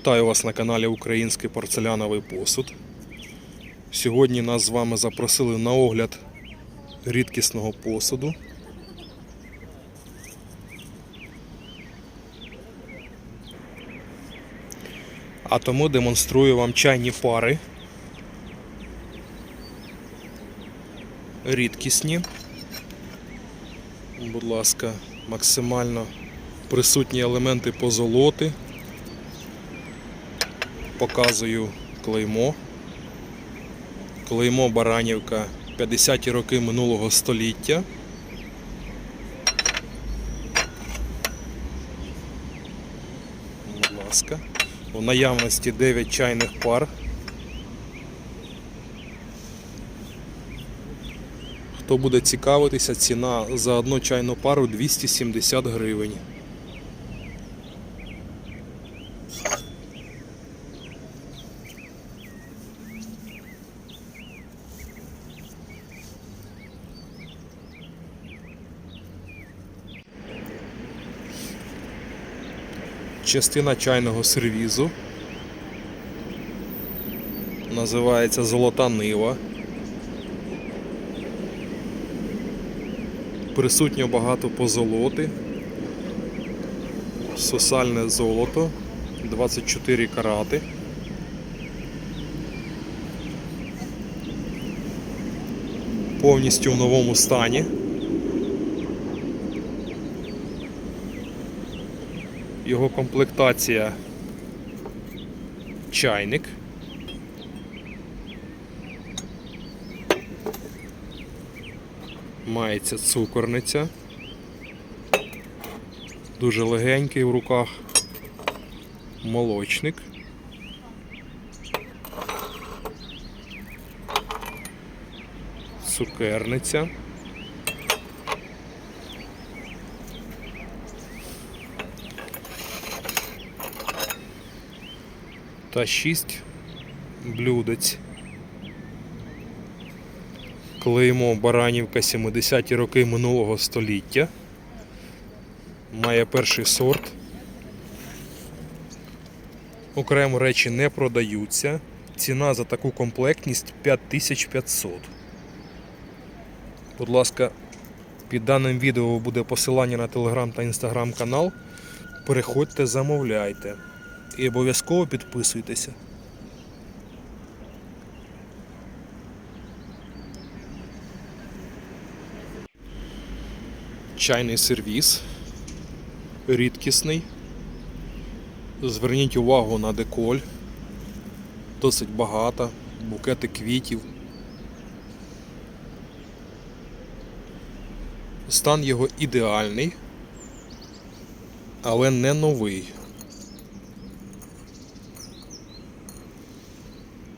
Вітаю вас на каналі Український порцеляновий посуд. Сьогодні нас з вами запросили на огляд рідкісного посуду. А тому демонструю вам чайні пари. Рідкісні. Будь ласка, максимально присутні елементи позолоти. Показую клеймо. Клеймо Баранівка 50-ті роки минулого століття. Будь ласка. У наявності 9 чайних пар. Хто буде цікавитися, ціна за одну чайну пару 270 гривень. Частина чайного сервізу. Називається Золота Нива. Присутньо багато позолоти. Сосальне золото 24 карати. Повністю в новому стані. Його комплектація чайник. Мається цукорниця. Дуже легенький в руках. Молочник. Цукерниця. Та 6 блюдець. Клеймо Баранівка 70-ті роки минулого століття. Має перший сорт. Окремо речі не продаються. Ціна за таку комплектність 5500. Будь ласка, під даним відео буде посилання на телеграм та інстаграм канал. Переходьте, замовляйте. І обов'язково підписуйтеся. Чайний сервіс. Рідкісний. Зверніть увагу на деколь. Досить багато. Букети квітів. Стан його ідеальний, але не новий.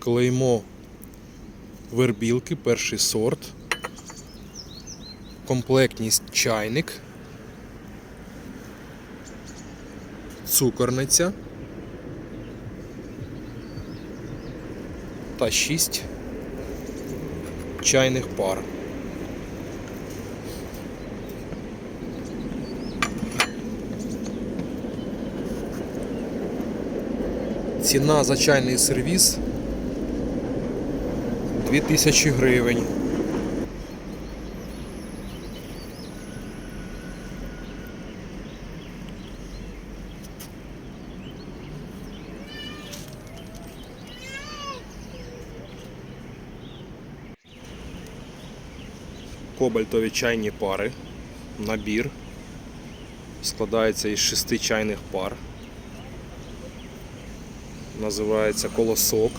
Клеймо вербілки, перший сорт. Комплектність чайник. Цукорниця. Та 6 чайних пар. Ціна за чайний сервіс 2000 гривень. Кобальтові чайні пари. Набір. Складається із шести чайних пар. Називається колосок.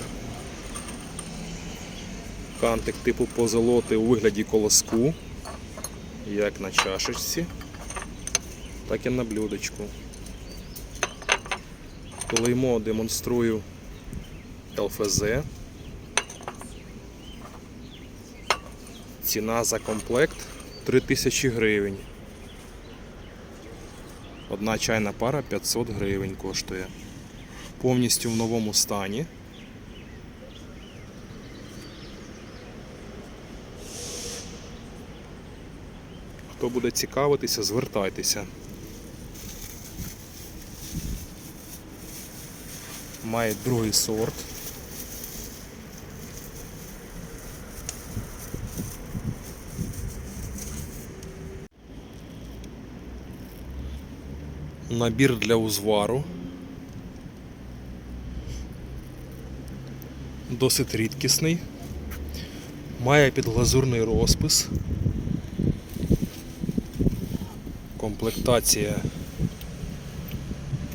Кантик типу позолоти у вигляді колоску, як на чашечці, так і на блюдечку. Клеймо демонструю ЛФЗ. Ціна за комплект 3000 гривень. Одна чайна пара 500 гривень коштує. Повністю в новому стані. Хто буде цікавитися, звертайтеся. має другий сорт. Набір для узвару. Досить рідкісний. Має підглазурний розпис. Комплектація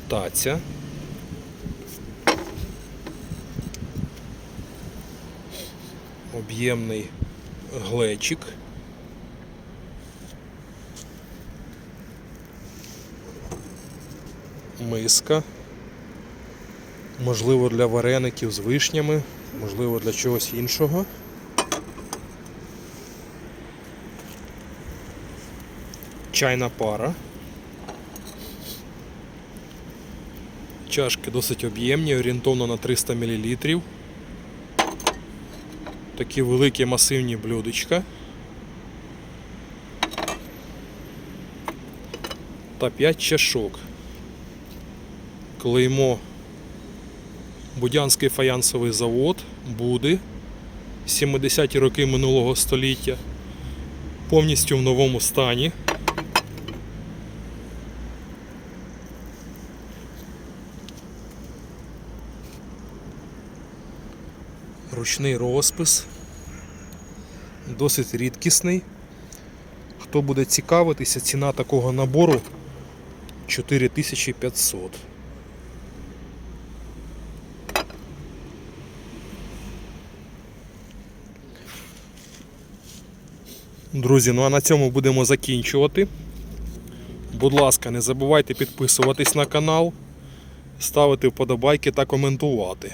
таця. Об'ємний глечик. Миска. Можливо, для вареників з вишнями, можливо, для чогось іншого. Чайна пара. Чашки досить об'ємні, орієнтовно на 300 мл. Такі великі масивні блюдечка. Та 5 чашок. Клеймо Будянський фаянсовий завод Буди 70-ті роки минулого століття. Повністю в новому стані. Ручний розпис. Досить рідкісний. Хто буде цікавитися, ціна такого набору 4500. Друзі, ну а на цьому будемо закінчувати. Будь ласка, не забувайте підписуватись на канал, ставити вподобайки та коментувати.